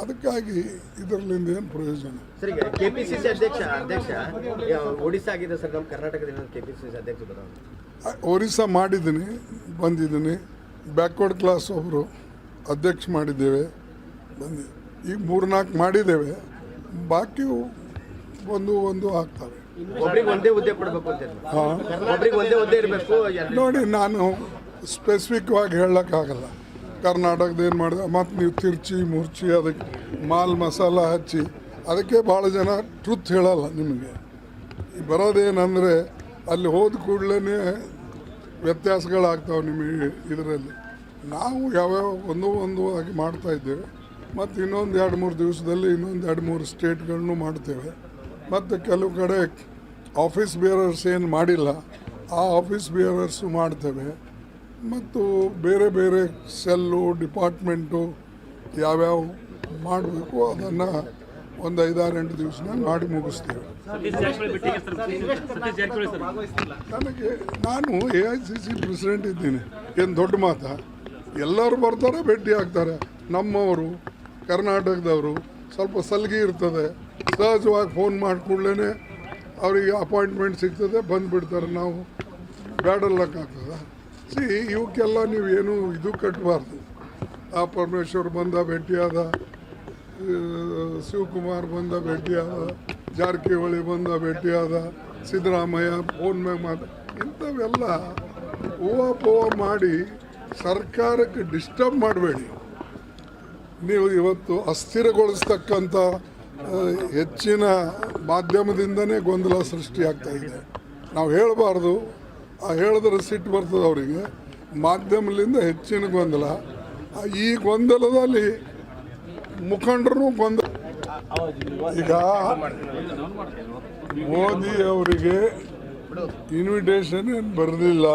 ಅದಕ್ಕಾಗಿ ಇದರಲ್ಲಿಂದ ಏನು ಪ್ರಯೋಜನ? ಸರ್ ಈಗ ಕೆಪಿಸಿಸಿ ಅಧ್ಯಕ್ಷ ಅಧ್ಯಕ್ಷ ಒಡಿಶಾ ಆಗಿದೆ ಸರ್ ನಮ್ಮ ಕರ್ನಾಟಕದಿಂದ ಕೆಪಿಸಿಸಿ ಅಧ್ಯಕ್ಷ ಒರಿಸ್ಸಾ ಮಾಡಿದ್ದೀನಿ ಬಂದಿದ್ದೀನಿ. ಬ್ಯಾಕ್ವರ್ಡ್ ಕ್ಲಾಸ್ ಒಬ್ಬರು ಅಧ್ಯಕ್ಷ ಮಾಡಿದ್ದೇವೆ ಬಂದಿ ಈಗ ಮೂರ್ನಾಲ್ಕು ಮಾಡಿದ್ದೇವೆ. ಬಾಕಿ ಒಂದು ಒಂದು ಆಗ್ತವೆ. ಒಂದೇ ಹುದ್ದೆ ಕೊಡಬೇಕು ಅಂತ ಒಂದೇ ಹುದ್ದೆ ಇರಬೇಕು ನೋಡಿ ನಾನು ಸ್ಪೆಸಿಫಿಕ್ವಾಗಿ ಆಗಿ ಹೇಳೋಕ್ಕಾಗಲ್ಲ. ಕರ್ನಾಟಕದ ಏನು ಮಾಡಿದೆ? ಮತ್ತು ನೀವು ತಿರ್ಚಿ, ಮುರ್ಚಿ, ಅದಕ್ಕೆ ಮಾಲ್ ಮಸಾಲ ಹಚ್ಚಿ, ಅದಕ್ಕೆ ಭಾಳ ಜನ ಟ್ರುತ್ ಹೇಳಲ್ಲ ನಿಮಗೆ. ಬರೋದೇನೆಂದರೆ ಅಲ್ಲಿ ಹೋದ ಕೂಡಲೇ ವ್ಯತ್ಯಾಸಗಳಾಗ್ತಾವೆ ನಿಮಗೆ ಇದರಲ್ಲಿ. ನಾವು ಯಾವ್ಯಾವ ಒಂದು ಒಂದು ಆಗಿ ಮಾಡ್ತಾ ಇದ್ದೇವೆ. ಮತ್ತು ಇನ್ನೊಂದು ಎರಡು ಮೂರು ದಿವಸದಲ್ಲಿ ಇನ್ನೊಂದು ಎರಡು ಮೂರು ಸ್ಟೇಟ್ಗಳನ್ನು ಮಾಡ್ತೇವೆ. ಮತ್ತು ಕೆಲವು ಕಡೆ ಆಫೀಸ್ ಬೇರರ್ಸ್ ಏನು ಮಾಡಿಲ್ಲ, ಆ ಆಫೀಸ್ ಬೇರರ್ಸು ಮಾಡ್ತೇವೆ. ಮತ್ತು ಬೇರೆ ಬೇರೆ ಸೆಲ್ಲು ಡಿಪಾರ್ಟ್ಮೆಂಟು ಯಾವ್ಯಾವ ಮಾಡಬೇಕು ಅದನ್ನು ಒಂದು ಐದಾರು ಎಂಟು ದಿವಸನಾಗ ಮಾಡಿ ಮುಗಿಸ್ತೇವೆ. ನನಗೆ ನಾನು A I C C president ಇದ್ದೀನಿ. ಏನು ದೊಡ್ಡ ಮಾತಾ? ಎಲ್ಲರೂ ಬರ್ತಾರೆ ಭೇಟಿ ಆಗ್ತಾರೆ. ನಮ್ಮವರು ಕರ್ನಾಟಕದವರು ಸ್ವಲ್ಪ ಸಲಿಗೆ ಇರ್ತದೆ. ಸಹಜವಾಗಿ ಫೋನ್ ಮಾಡಿ ಕೂಡಲೇ ಅವರಿಗೆ ಅಪಾಯಿಂಟ್ಮೆಂಟ್ ಸಿಗ್ತದೆ ಬಂದುಬಿಡ್ತಾರೆ. ನಾವು ಬ್ಯಾಡಲ್ಲಕ್ಕಾಗ್ತದ? ಸಿ ಇವಕ್ಕೆಲ್ಲ ನೀವು ಏನು ಇದು ಕಟ್ಟಬಾರ್ದು ಆ ಪರಮೇಶ್ವರ್ ಬಂದ ಭೇಟಿಯಾದ ಶಿವಕುಮಾರ್ ಬಂದ ಭೇಟಿಯಾದ, ಜಾರಕಿಹೊಳಿ ಬಂದ ಭೇಟಿಯಾದ, ಸಿದ್ದರಾಮಯ್ಯ ಫೋನ್ ಮ್ಯಾಗ ಮಾತು, ಇಂಥವೆಲ್ಲ ಹೂವ ಮಾಡಿ ಸರ್ಕಾರಕ್ಕೆ ಡಿಸ್ಟರ್ಬ್ ಮಾಡಬೇಡಿ. ನೀವು ಇವತ್ತು ಅಸ್ಥಿರಗೊಳಿಸ್ತಕ್ಕಂಥ ಹೆಚ್ಚಿನ ಮಾಧ್ಯಮದಿಂದನೇ ಗೊಂದಲ ಸೃಷ್ಟಿಯಾಗ್ತಾ ಇದೆ. ನಾವು ಹೇಳಬಾರ್ದು ಹೇಳಿದ್ರೆ ಸಿಟ್ಟು ಬರ್ತದೆ ಅವರಿಗೆ. ಮಾಧ್ಯಮದಿಂದ ಹೆಚ್ಚಿನ ಗೊಂದಲ. ಈ ಗೊಂದಲದಲ್ಲಿ ಮುಖಂಡರು ಗೊಂದಲ ಈಗ ಮೋದಿ ಅವರಿಗೆ ಇನ್ವಿಟೇಷನ್ ಏನು ಬರಲಿಲ್ಲ.